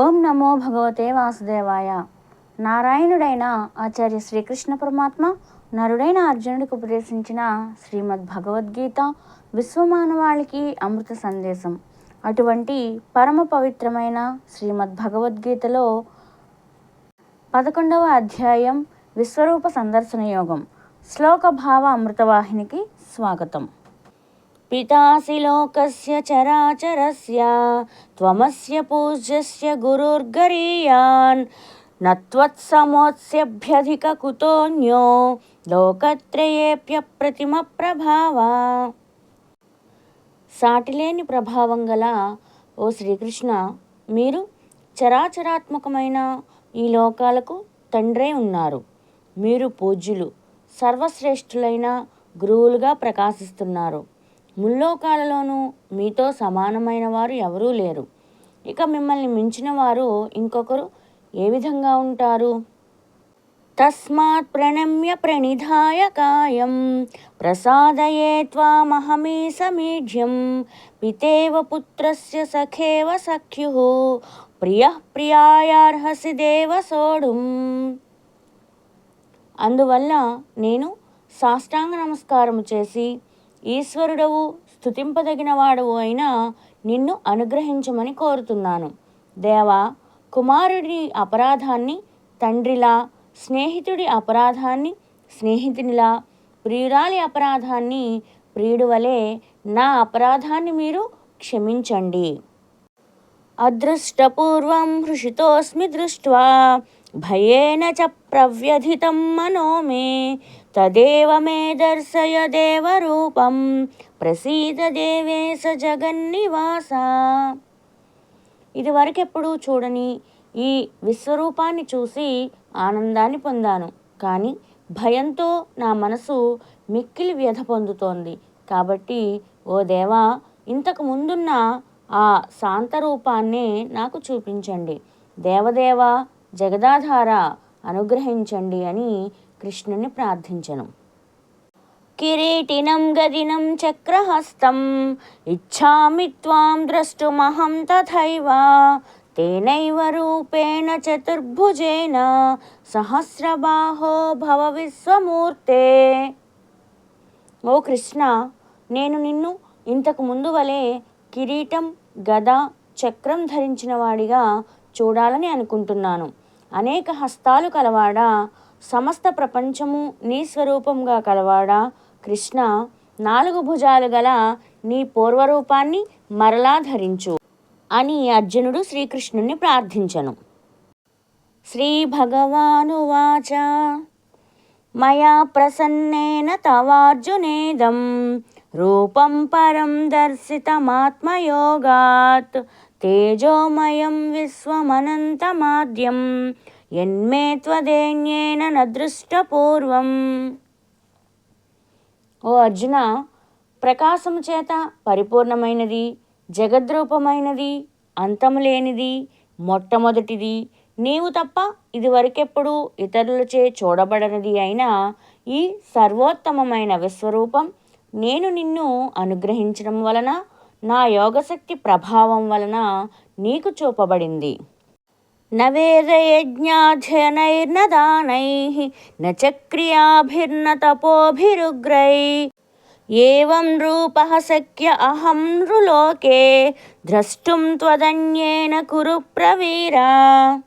ఓం నమో భగవతే వాసుదేవాయ. నారాయణుడైన ఆచార్య శ్రీకృష్ణ పరమాత్మ నరుడైన అర్జునుడికి ఉపదేశించిన శ్రీమద్ భగవద్గీత విశ్వమానవాళికి అమృత సందేశం. అటువంటి పరమ పవిత్రమైన శ్రీమద్ భగవద్గీతలో పదకొండవ అధ్యాయం విశ్వరూప సందర్శన యోగం శ్లోక భావ అమృతవాహినికి స్వాగతం. పితాసి లోకస్య చరాచరస్య త్వమస్య పూజ్యస్య గురుర్గరీయాన్ నత్వత్సమోత్స్యభ్యధిక కుతోన్యో లోకత్రయేప్య ప్రతిమ ప్రభావ సాటిలేని ప్రభావం గల ఓ శ్రీకృష్ణ మీరు చరాచరాత్మకమైన ఈ లోకాలకు తండ్రే ఉన్నారు. మీరు పూజ్యులు సర్వశ్రేష్ఠులైన గురువులుగా ప్రకాశిస్తున్నారు. ముల్లోకాలలోనూ మీతో సమానమైన వారు ఎవరూ లేరు. ఇక మిమ్మల్ని మించిన వారు ఇంకొకరు ఏ విధంగా ఉంటారు? తస్మాత్ ప్రణమ్య ప్రణిధాయ కాయం. ప్రసాదయే త్వామహమీ సమీఢ్యం పితేవ పుత్రస్య సఖేవ సఖ్యు. ప్రియ ప్రియాయార్హసి దేవ సోడుం. అందువల్ల నేను సాష్టాంగ నమస్కారము చేసి ఈశ్వరుడవు స్థుతింపదగిన వాడవు అయిన నిన్ను అనుగ్రహించమని కోరుతున్నాను. దేవా కుమారుడి అపరాధాన్ని తండ్రిలా స్నేహితుడి అపరాధాన్ని స్నేహితునిలా ప్రియురాలి అపరాధాన్ని ప్రియుడు వలె నా అపరాధాన్ని మీరు క్షమించండి. అదృష్టపూర్వం హృషితోస్మి దృష్ట్వా భయేన చ ప్రవ్యథితం మనో మే తదేవ మే దర్శయ దేవరూపం ప్రసీద దేవేశ జగన్నివాస ఇదివరకెప్పుడు చూడని ఈ విశ్వరూపాన్ని చూసి ఆనందాన్ని పొందాను. కానీ భయంతో నా మనసు మిక్కిలి వ్యధ పొందుతోంది. కాబట్టి ఓ దేవా ఇంతకు ముందున్న ఆ శాంత రూపాన్నే నాకు చూపించండి. దేవదేవ జగదాధార అనుగ్రహించండి అని కృష్ణుని ప్రార్థించను. కిరీటినం గదినం చక్రహస్తం ఇచ్చామి త్వాం ద్రష్టుమహం తథైవ తేనైవ రూపేణ చతుర్భుజేన సహస్రబాహో భవ విశ్వమూర్తే. ఓ కృష్ణ నేను నిన్ను ఇంతకు ముందు వలె కిరీటం గద చక్రం ధరించిన వాడిగా చూడాలని అనుకుంటున్నాను. అనేక హస్తాలు కలవాడా? సమస్త ప్రపంచము నీ స్వరూపంగా కలవాడా? కృష్ణ నాలుగు భుజాలు గల నీ పూర్వరూపాన్ని మరలా ధరించు అని అర్జునుడు శ్రీకృష్ణుని ప్రార్థించను. శ్రీ భగవానువాచ మయా ప్రసన్నేన తవార్జునేదం. రూపం పరం దర్శితమాత్మయోగాత్. తేజోమయం విశ్వమనంతమాద్యం ఎన్మే త్వదేన్యేన నదృష్టపూర్వం. ఓ అర్జున ప్రకాశము చేత పరిపూర్ణమైనది జగద్రూపమైనది అంతము లేనిది మొట్టమొదటిది. నీవు తప్ప ఇదివరకెప్పుడు ఇతరులచే చూడబడనిది అయిన ఈ సర్వోత్తమమైన విశ్వరూపం నేను నిన్ను అనుగ్రహించడం వలన నా యోగశక్తి ప్రభావం వలన నీకు చూపబడింది. నవేదయజ్ఞాధ్యనైర్న దానై నచక్రియాభిర్న తపోభిరుగ్రై ఏవం రూప శక్య అహం నృలోకే ద్రష్టుం త్వదన్యేన కురు ప్రవీరా.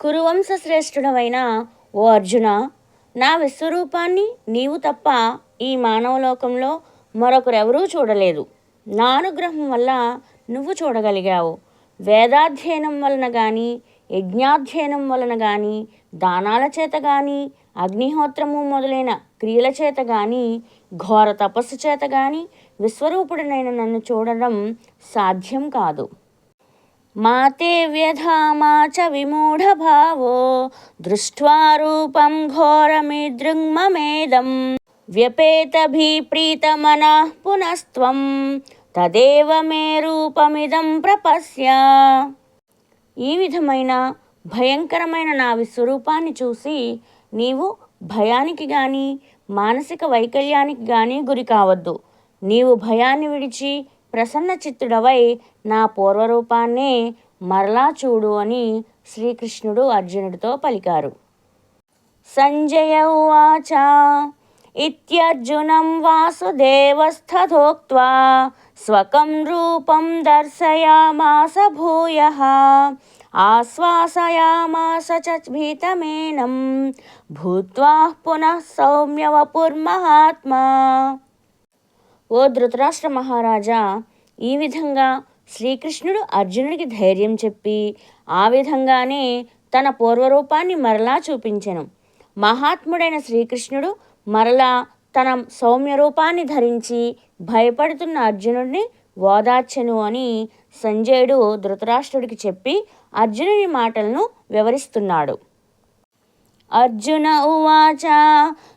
కురువంశశ్రేష్ఠుడవైన ఓ అర్జున నా విశ్వరూపాన్ని నీవు తప్ప ఈ మానవలోకంలో మరొకరెవరూ చూడలేదు. నా అనుగ్రహం వల్ల నువ్వు చూడగలిగావు. వేదాధ్యయనం వలన కానీ యజ్ఞాధ్యయనం వలన కానీ దానాల చేత కానీ అగ్నిహోత్రము మొదలైన క్రియల చేత కానీ ఘోర తపస్సు చేత కానీ విశ్వరూపుడనైన నన్ను చూడడం సాధ్యం కాదు. మాతే వ్యధామా చ విమూఢభావో దృష్ట్వా రూపం ఘోరమిదృంగమేదం వ్యపేతభిప్రీతమనః పునస్త్వం తదేవ మే రూపమిదం ప్రపశ్య ఈ విధమైన భయంకరమైన నా విశ్వరూపాన్ని చూసి నీవు భయానికి కానీ మానసిక వైకల్యానికి కానీ గురి కావద్దు. నీవు భయాన్ని విడిచి ప్రసన్న చిత్తుడవై నా పూర్వరూపాన్నే మరలా చూడు అని శ్రీకృష్ణుడు అర్జునుడితో పలికారు. సంజయ ఉవాచ ఇత్యర్జునం వాసుదేవస్థోక్త్వా స్వకం రూపం దర్శయామాస భూయ ఆశ్వాసయామాస చ భూత్వా పునః సౌమ్యవపుర్మహాత్మా ఓ ధృతరాష్ట్ర మహారాజా ఈ విధంగా శ్రీకృష్ణుడు అర్జునుడికి ధైర్యం చెప్పి ఆ విధంగానే తన పూర్వరూపాన్ని మరలా చూపించెను. మహాత్ముడైన శ్రీకృష్ణుడు మరలా తన సౌమ్య రూపాన్ని ధరించి భయపడుతున్న అర్జునుడిని ఓదార్చను అని సంజయుడు ధృతరాష్ట్రుడికి చెప్పి అర్జునుని మాటలను వివరిస్తున్నాడు. అర్జున ఉవాచ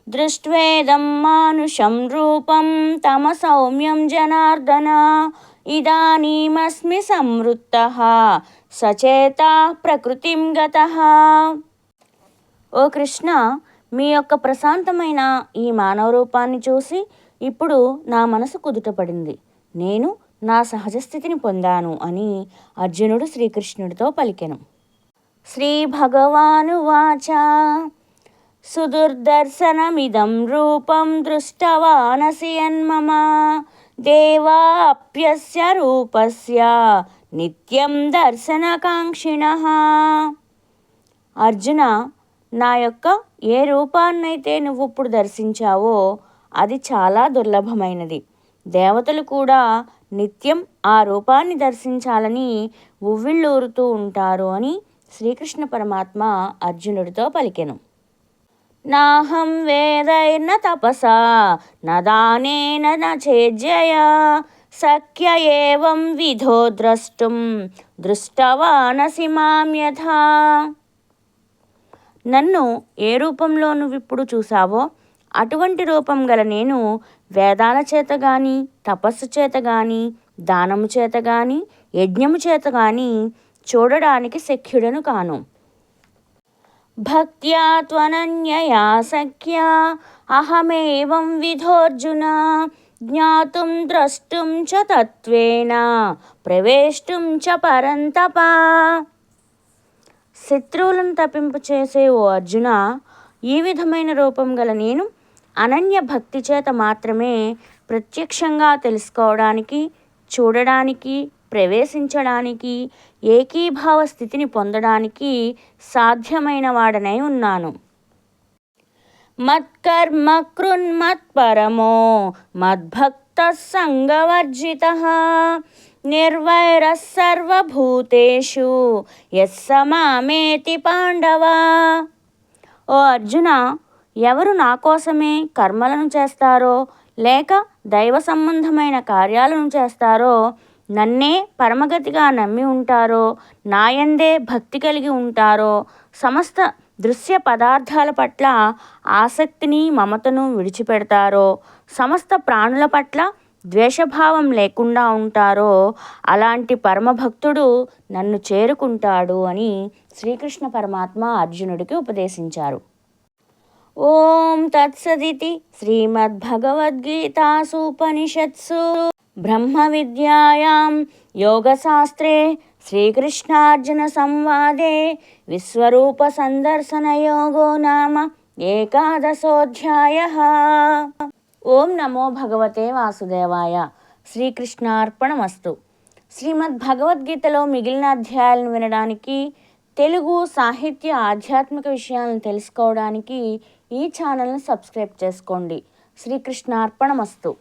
దృష్ట్వేదం మానుషం రూపం తమ సౌమ్యం జనార్దన ఇదానీమస్మి సంవృత్త సచేత ప్రకృతిం గత. ఓ కృష్ణ మీ యొక్క ప్రశాంతమైన ఈ మానవ రూపాన్ని చూసి ఇప్పుడు నా మనసు కుదుటపడింది. నేను నా సహజ స్థితిని పొందాను అని అర్జునుడు శ్రీకృష్ణుడితో పలికెను. శ్రీ భగవాను వాచ. సుదుర్దర్శనమిదం రూపం దృష్టవానసి అన్మమ దేవాప్యస్య రూపస్య నిత్యం దర్శనకాంక్షిణ. అర్జున నా యొక్క ఏ రూపాన్నైతే నువ్వు ఇప్పుడు దర్శించావో అది చాలా దుర్లభమైనది. దేవతలు కూడా నిత్యం ఆ రూపాన్ని దర్శించాలని ఉవ్విళ్ళూరుతూ ఉంటారు అని శ్రీకృష్ణ పరమాత్మ అర్జునుడితో పలికెను. నాహం వేదైర్న తపసా న దానేన న చేజ్యయా సఖ్య ఏవం విధో ద్రష్టుం దృష్టవానసి మాం యథా నన్ను ఏ రూపంలో నువ్వు ఇప్పుడు చూసావో అటువంటి రూపం గల నేను వేదాల చేత గాని తపస్సు చేత గాని దానము చేత గాని యజ్ఞము చేత గాని చూడడానికి శక్యుడను కాను. భక్త్యా త్వనన్యయా సఖ్యా అహమేవం విధోర్జున జ్ఞాతుం ద్రష్టుం చ తత్వేన ప్రవేష్టుం చ పరంతప. శత్రువులను తప్పింపు చేసే ఓ అర్జున ఈ విధమైన రూపం గల నేను అనన్య భక్తి చేత మాత్రమే ప్రత్యక్షంగా తెలుసుకోవడానికి చూడడానికి ప్రవేశించడానికి ఏకీభావ స్థితిని పొందడానికి సాధ్యమైన వాడనై ఉన్నాను. మత్కర్మ కృన్మత్పరమో మద్భక్త సంగవర్జిత నిర్వైర సర్వభూతేషు యస్సమామేతి పాండవా. ఓ అర్జున ఎవరు నా కోసమే కర్మలను చేస్తారో లేక దైవ సంబంధమైన కార్యాలను చేస్తారో నన్నే పరమగతిగా నమ్మి ఉంటారో నాయందే భక్తి కలిగి ఉంటారో సమస్త దృశ్య పదార్థాల పట్ల ఆసక్తిని మమతను విడిచిపెడతారో సమస్త ప్రాణుల పట్ల ద్వేషభావం లేకుండా ఉంటారో అలాంటి పరమభక్తుడు నన్ను చేరుకుంటాడు అని శ్రీకృష్ణ పరమాత్మ అర్జునుడికి ఉపదేశించారు. ఓం తత్సదితి శ్రీమద్భగవద్గీతాసూపనిషత్సు. బ్రహ్మ విద్యాయాం యోగశాస్త్రే శ్రీకృష్ణార్జున సంవాదే విశ్వరూప సందర్శన యోగో నామ ఏకాదశోధ్యాయ. ఓం నమో భగవతే వాసుదేవాయ. శ్రీకృష్ణార్పణమస్తు. శ్రీమద్ భగవద్గీతలో మిగిలిన అధ్యాయాలను వినడానికి తెలుగు సాహిత్య ఆధ్యాత్మిక విషయాలను తెలుసుకోవడానికి ఈ ఛానల్ని సబ్స్క్రైబ్ చేసుకోండి. శ్రీకృష్ణార్పణమస్తు.